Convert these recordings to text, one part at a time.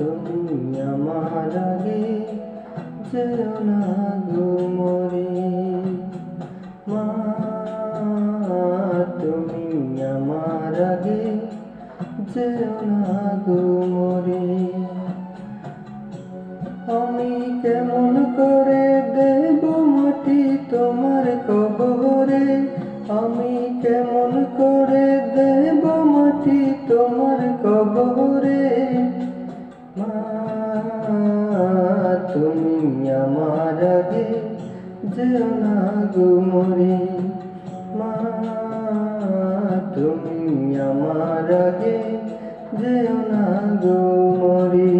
আমার আগে যেও না গো মা, তুমি আমার আগে, যেও না গো আমি কেমন করে দেব মাটি তোমার কবরে? আমি কেমন করে আমার আগে যেও না গো মরে। মা তুমি আমার আগে যেও না গো মরে।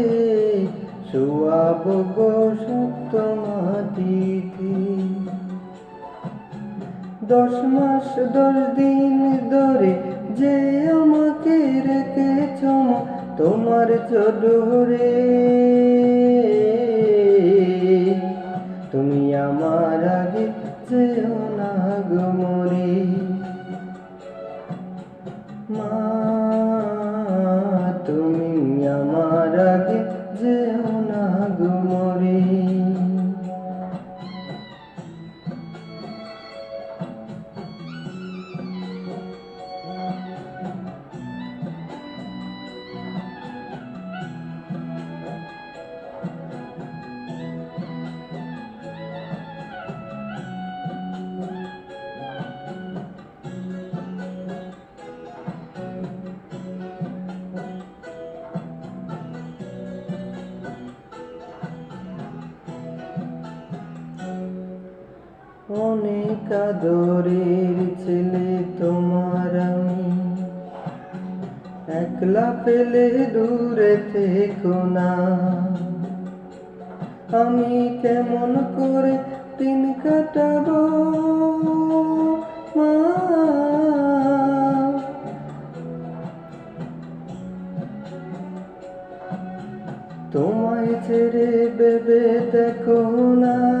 শুয়াব গো মাটিতে। দশ মাস, দশ দিন ধরে যে আমাকে রেখেছ তোমার চডরে তুমি আমার আগে যেও না গো মরে। মা মরে অনেক আদরের ছেলে তোমার আমি। একলা পেলে দূরে থেকো না। আমি কেমন করে দিন কাটাবো মা? তোমায় ছেড়ে বেবে দেখো না।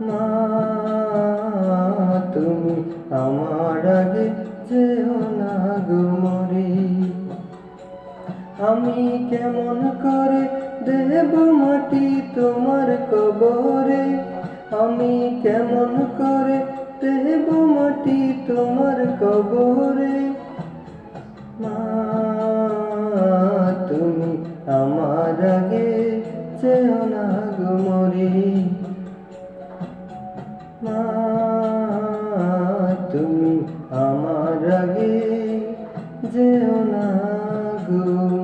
মা, তুমি আমার আগে যেও আমি কেমন করে দেব মাটি তোমার কবরে? আমি কেমন করে দেব মাটি তোমার কবরে? মা, তুমি আমার আগে যেও না গো।